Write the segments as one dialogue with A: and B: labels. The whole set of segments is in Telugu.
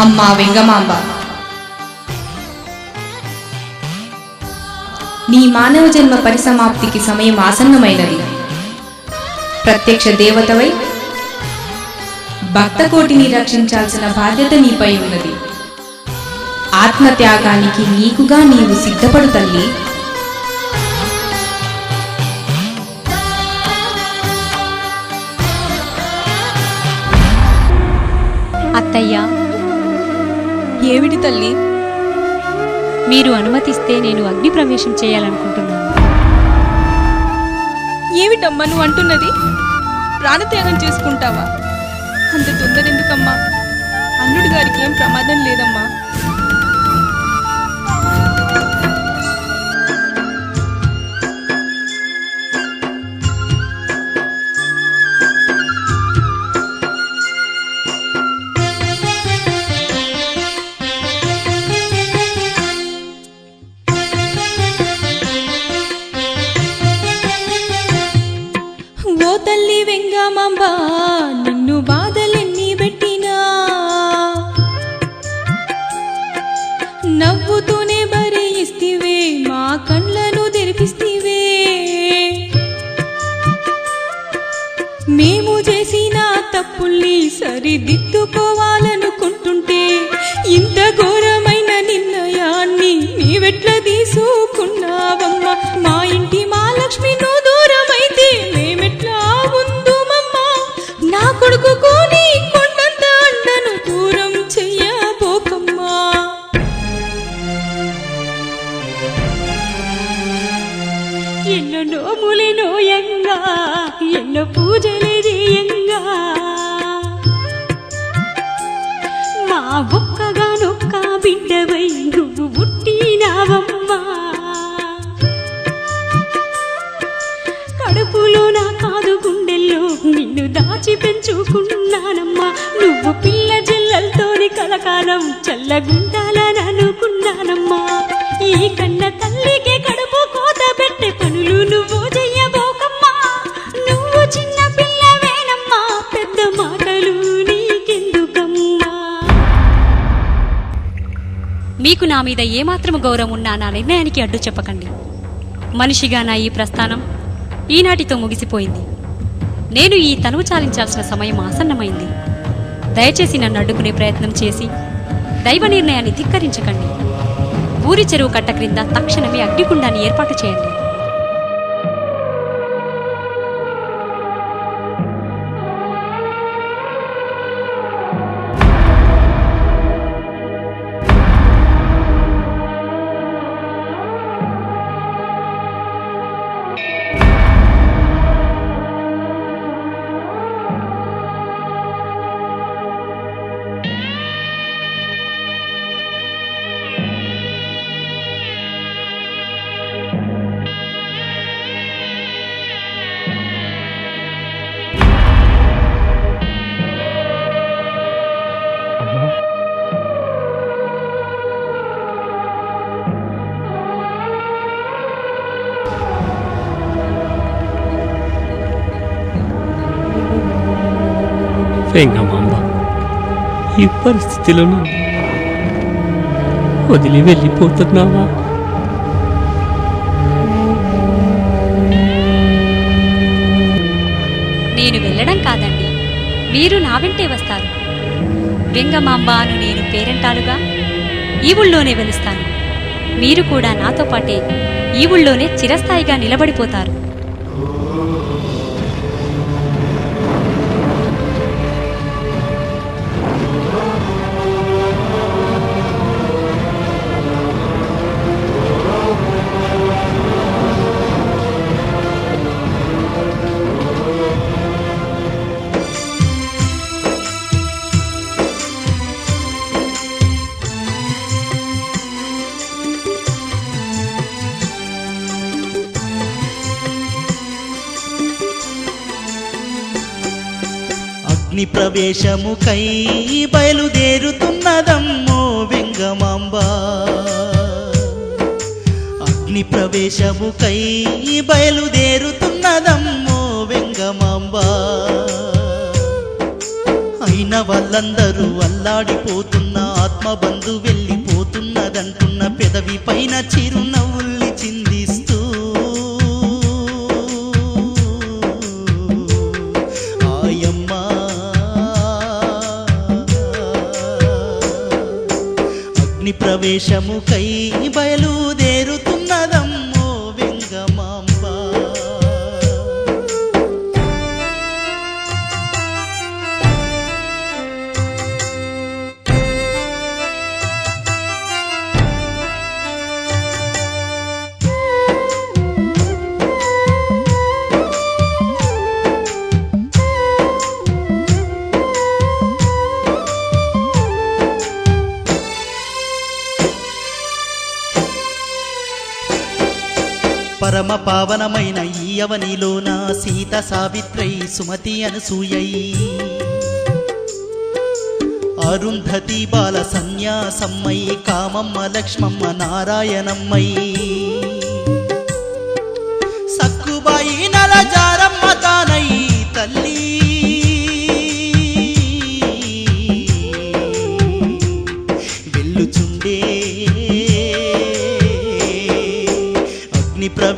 A: అమ్మా వెంగమాంబ. నీ మానవ జన్మ పరిసమాప్తికి సమయం ఆసన్నమైనది. ప్రత్యక్ష దేవతవై భక్తకోటిని రక్షించాల్సిన బాధ్యత నీపై ఉన్నది. ఆత్మత్యాగానికి నీకుగా నీవు సిద్ధపడు తల్లి.
B: అత్తయ్య
C: ఏమిటి తల్లి?
B: మీరు అనుమతిస్తే నేను అగ్ని ప్రవేశం చేయాలనుకుంటున్నాను.
C: ఏమిటమ్మా నువ్వు అంటున్నది? ప్రాణత్యాగం చేసుకుంటావా? అంత తొందర ఎందుకమ్మా అల్లుడి గారికి ఏం ప్రమాదం లేదమ్మా. తల్లి నా నీ కొండంత అండను దూరం చెయ్యబోకమ్మా ఎన్నో నోములే నోయంగా ఎన్నో పూజలే చేస్తానమ్మా ఈ కన్న తల్లికి కడుపు కోత పెట్టే పనులు నువ్వు చెయ్యబోకమ్మా. నువ్వు చిన్న పిల్లవేనమ్మా. పెద్ద మాటలు నీకెందుకమ్మా?
B: మీకు నా మీద ఏమాత్రం గౌరవం ఉన్నా నా నిర్ణయానికి అడ్డు చెప్పకండి. మనిషిగా నా ఈ ప్రస్థానం ఈనాటితో ముగిసిపోయింది. నేను ఈ తనువు చాలించాల్సిన సమయం ఆసన్నమైంది. దయచేసి నన్ను అడ్డుకునే ప్రయత్నం చేసి దైవ నిర్ణయాన్ని ధిక్కరించకండి. ఊరి చెరువు కట్ట క్రింద తక్షణమే అగ్నికుండాన్ని ఏర్పాటు చేయండి.
D: ఈ పరిస్థితిలో వదిలి వెళ్ళిపోతున్నావా?
B: నేను వెళ్ళడం కాదండి. మీరు నా వెంటే వస్తారు. వెంగమాంబ అను నేను పేరెంటాలుగా ఈ ఊళ్ళోనే వెలుస్తాను. మీరు కూడా నాతో పాటే ఈ ఊళ్ళోనే చిరస్థాయిగా నిలబడిపోతారు.
E: అగ్ని ప్రవేశముకై బయలుదేరుతున్నదమ్మో వెంగమాంబ. అగ్ని ప్రవేశముకై బయలుదేరుతున్నదమ్మో వెంగమాంబ. అయిన వాళ్ళందరూ అల్లాడిపోతున్న ఆత్మబంధు వెళ్ళిపోతున్నదంటున్న పెదవి పైన చిరునవ్వులు ప్రవేశముకై బయలుదే పరమ పావనమైన ఈ అవనిలోన సీత సావిత్రై సుమతి అనసూయై. అరుంధతి బాల సన్యాసమ్మై కామమ్మ లక్ష్మమ్మ నారాయణమ్మై.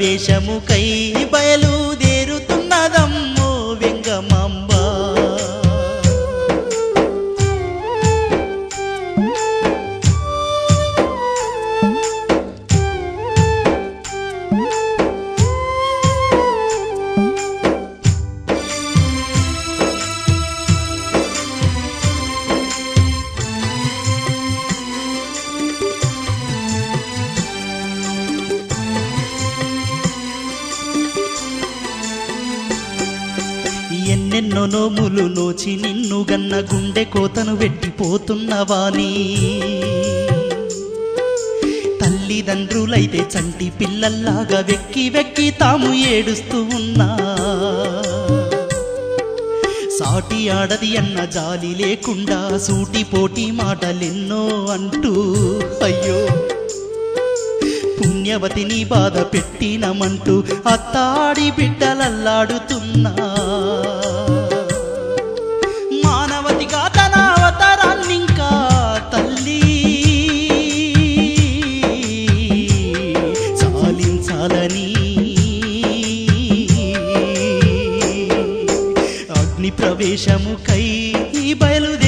E: దేశముకై వెట్టిపోతున్నవాని తల్లిదండ్రులైతే చంటి పిల్లల్లాగా వెక్కి వెక్కి తాము ఏడుస్తూ ఉన్నా. సాటి ఆడది అన్న జాలి లేకుండా సూటిపోటి మాటలెన్నో అంటూ అయ్యో. పుణ్యవతిని బాధ పెట్టినమంటూ అత్తాడి బిడ్డలల్లాడుతున్నా. చాలించాలని అగ్ని ప్రవేశముకై బయలుదేరుతున్నదమ్మో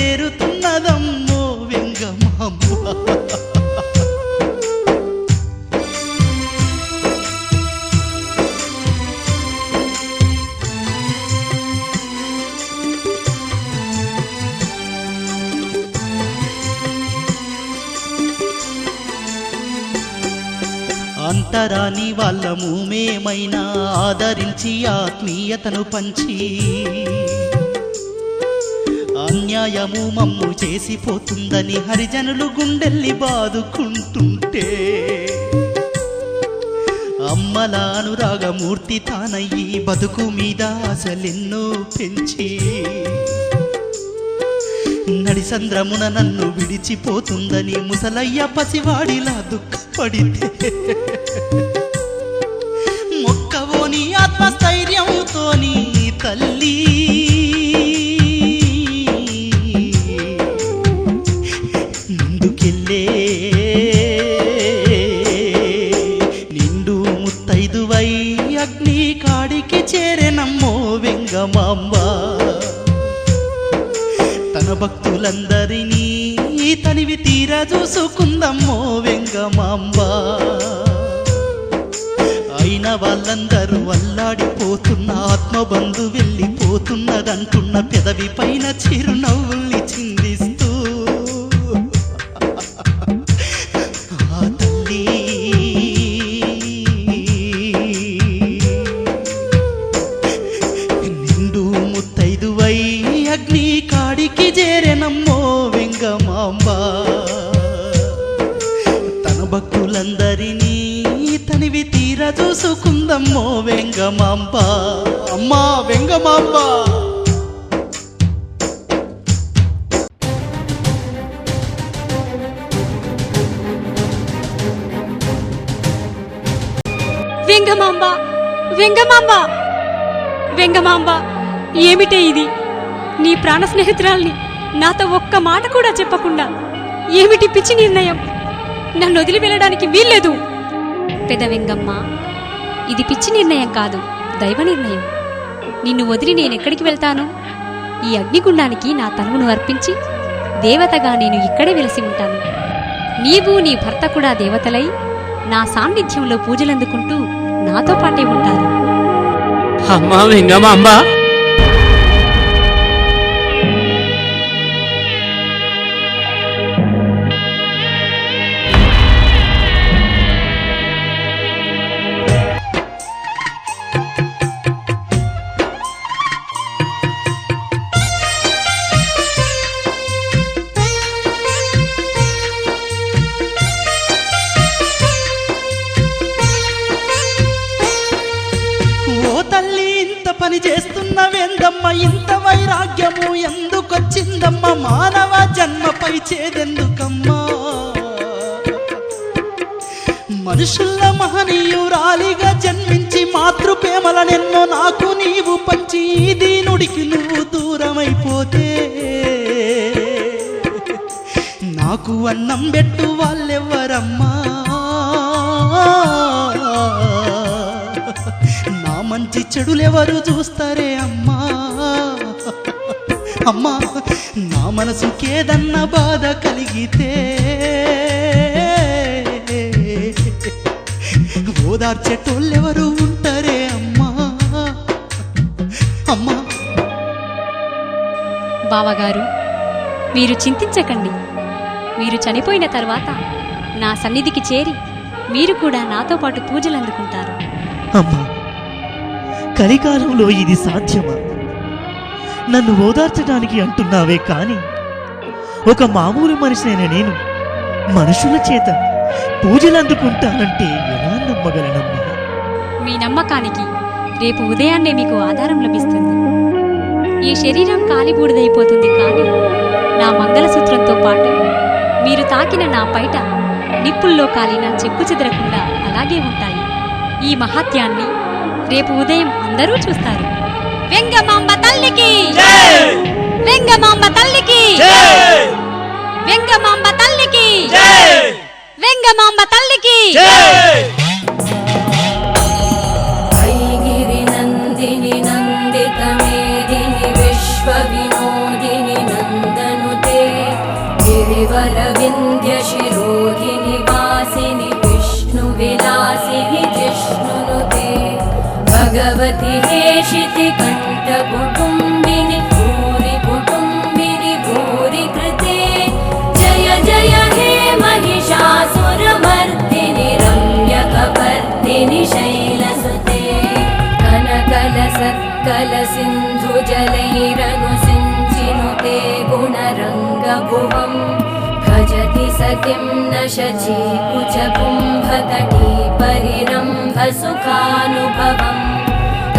E: కాలము మేమైనా ఆదరించి ఆత్మీయతను పంచి అన్యాయము మమ్ము చేసిపోతుందని హరిజనులు గుండెల్లి బాదుకుంటుంటే అమ్మల అనురాగమూర్తి తానయ్యి బతుకు మీద అసలెన్నో పెంచి నడిసంద్రమున నన్ను విడిచిపోతుందని ముసలయ్య పసివాడిలా దుఃఖపడితే ముందుకెళ్ళే నిండు ముత్తైదువై అగ్ని కాడికి చేరెనమ్మో వెంగమాంబ. తన భక్తులందరినీ తనివి తీరా చూసుకుందమ్మో వెంగమాంబ. అయిన వాళ్ళందరూ అల్లాడిపోతున్న ఆత్మబంధు వెళ్ళిపోతున్నదంటున్న పెదవి పైన చిరునవ్వు. అమ్మో వెంగమాంబ. అమ్మా వెంగమాంబ.
B: వెంగమాంబ వెంగమాంబ వెంగమాంబ. ఏమిటే ఇది? నీ ప్రాణ స్నేహితురాల్ని నాతో ఒక్క మాట కూడా చెప్పకుండా ఏమిటి పిచ్చి నిర్ణయం? నన్ను వదిలి వెళ్ళడానికి వీల్లేదు. పెద వెంగమ్మ ఇది పిచ్చి నిర్ణయం కాదు దైవ నిర్ణయం. నిన్ను వదిలి నేనెక్కడికి వెళ్తాను? ఈ అగ్నిగుండానికి నా తనువును అర్పించి దేవతగా నేను ఇక్కడే వెలసి ఉంటాను. నీవు నీ భర్త కూడా దేవతలై నా సాన్నిధ్యంలో పూజలందుకుంటూ నాతో పాటే ఉంటారు.
D: అమ్మా వెంగమాంబ
E: అమ్మా. మాతృప్రేమలనెన్నో నాకు నీవు పంచి దీనుడికి నువ్వు దూరమైపోతే నాకు అన్నం పెట్టు వాళ్ళెవ్వరమ్మా? నా మంచి చెడులెవరు చూస్తారే అమ్మా? అమ్మా నా మనసుకేదన్న బాధ కలిగితే ఓదార్చేటోళ్ళెవరు
B: బావగారు మీరు చింతించకండి. మీరు చనిపోయిన తర్వాత నా సన్నిధికి చేరి మీరు కూడా నాతో పాటు పూజలు అందుకుంటారు.
F: అమ్మా కలికాలంలో ఇది సాధ్యమా? నన్ను ఓదార్చడానికి అంటున్నావే కాని ఒక మామూలు మనిషినైన నేను మనుషుల చేత పూజలు అందుకుంటానంటే ఎలా నమ్మగలనమ్మా?
B: మీ నమ్మకానికి రేపు ఉదయాన్నే మీకు ఆధారం లభిస్తుంది. ఈ శరీరం కాలిబూడిదైపోతుంది కానీ నా మంగళసూత్రంతో పాటు మీరు తాకిన నా పైట నిప్పుల్లో కాలిన చెక్కు చెదరకుండా అలాగే ఉంటాయి. ఈ మహాత్యాన్ని రేపు ఉదయం అందరూ చూస్తారు. వెంగమాంబ తల్లికి! వెంగమాంబ తల్లికి! వెంగమాంబ తల్లికి! వెంగమాంబ తల్లికి!
G: भगवति हेशिति कण्ठकुटुम्बिनि भूरि कुटुम्बिनि भूरि कृते जय जय हे महिषासुरमर्दिनि रम्यकपर्दिनि शैलसुते कनकलसत्कलसिन्धुजलैरनुसिञ्चिनुते गुणरङ्गभुवम् भजति स किं न शची कुचकुम्भतटी परिरम्भसुखानुभवम्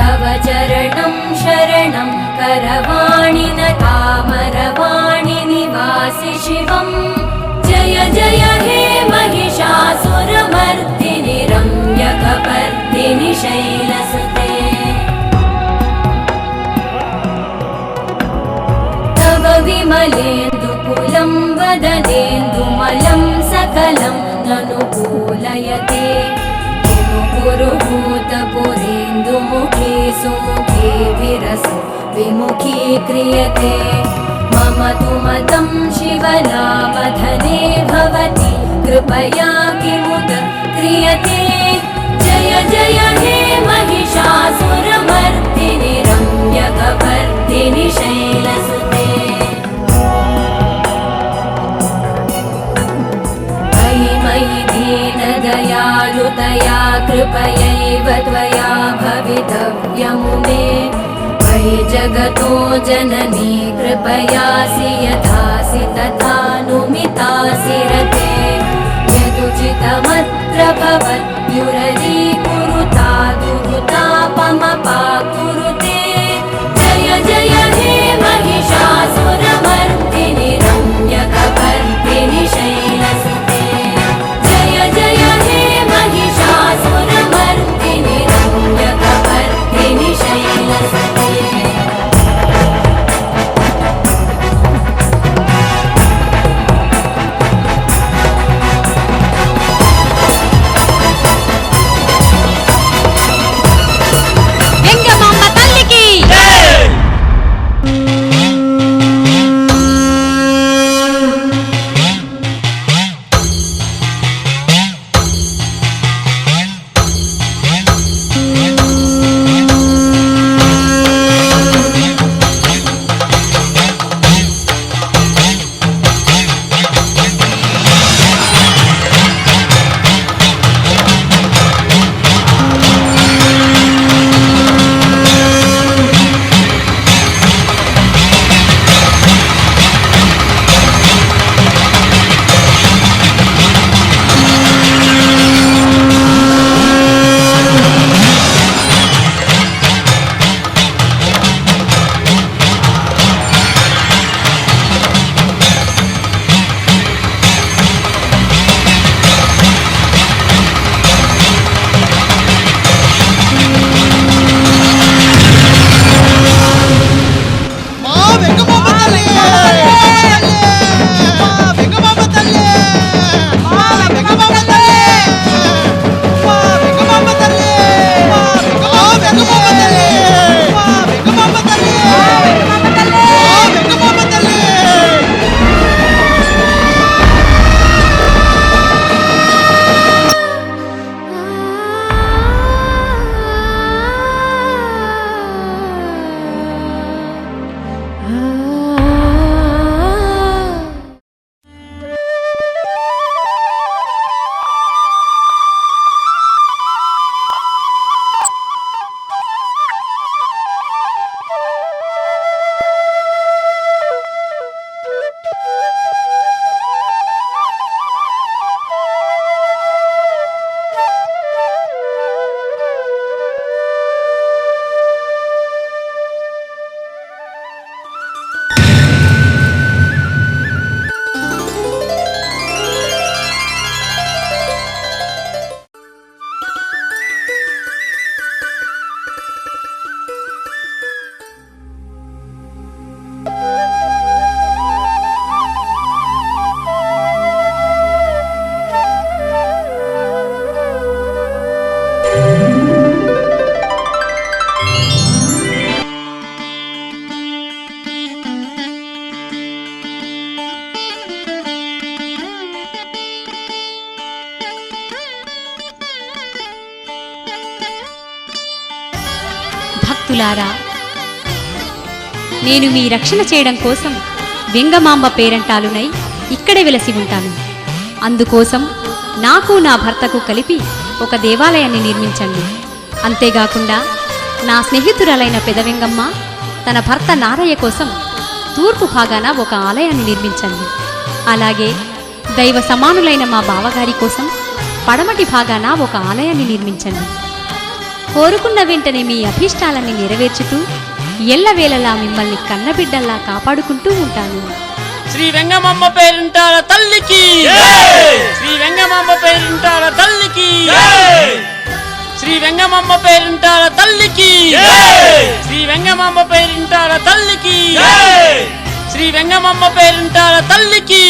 G: तव चरणं शरणं करवाणि न कामरवाणि निवासि शिवम्। जय जय हे महिषासुरमर्दिनि रम्यकपर्दिनि शैलसुते। तव विमलेन्दुकुलं वदनेन्दुमलं सकलं ननुकूलयते पुरुभूतपुरेन्दुमुखे सुमुखे विरसो विमुखीक्रियते मम तु मतं शिवनामधने भवति। कृपया किमुत क्रियते। जय जय हे महिषासुरमर्दिनि रम्यकपर्दिनि शैलसुते दीनदयालुतया कृपयैव त्वया भवितव्यमुमे मयि जगतो जननी कृपयासि यथासि तथानुमितासि रते यदुचितमत्र भवत्युररीकुरुता दुरुतापमपाकुरुते जय
B: ప్రియులారా నేను మీ రక్షణ చేయడం కోసం వెంగమాంబ పేరంటాలునై ఇక్కడే వెలసి ఉంటాను. అందుకోసం నాకు నా భర్తకు కలిపి ఒక దేవాలయాన్ని నిర్మించండి. అంతేకాకుండా నా స్నేహితురాలైన పెదవెంగమ్మ తన భర్త నారయ్య కోసం తూర్పు భాగాన ఒక ఆలయాన్ని నిర్మించండి. అలాగే దైవ సమానులైన మా బావగారి కోసం పడమటి భాగాన ఒక ఆలయాన్ని నిర్మించండి. కోరుకున్న వెంటనే మీ అభీష్టాలన్నీ నెరవేర్చుతూ ఎల్లవేళలా మిమ్మల్ని కన్నబిడ్డల్లా కాపాడుకుంటూ ఉంటాను.
D: శ్రీ వెంగమాంబ పేరింటాల తల్లికి! శ్రీ వెంగమాంబ పేరింటాల తల్లికి! శ్రీ వెంగమాంబ పేరింటాల తల్లికి! శ్రీ వెంగమాంబ పేరింటాల తల్లికి! శ్రీ వెంగమాంబ పేరింటాల తల్లికి!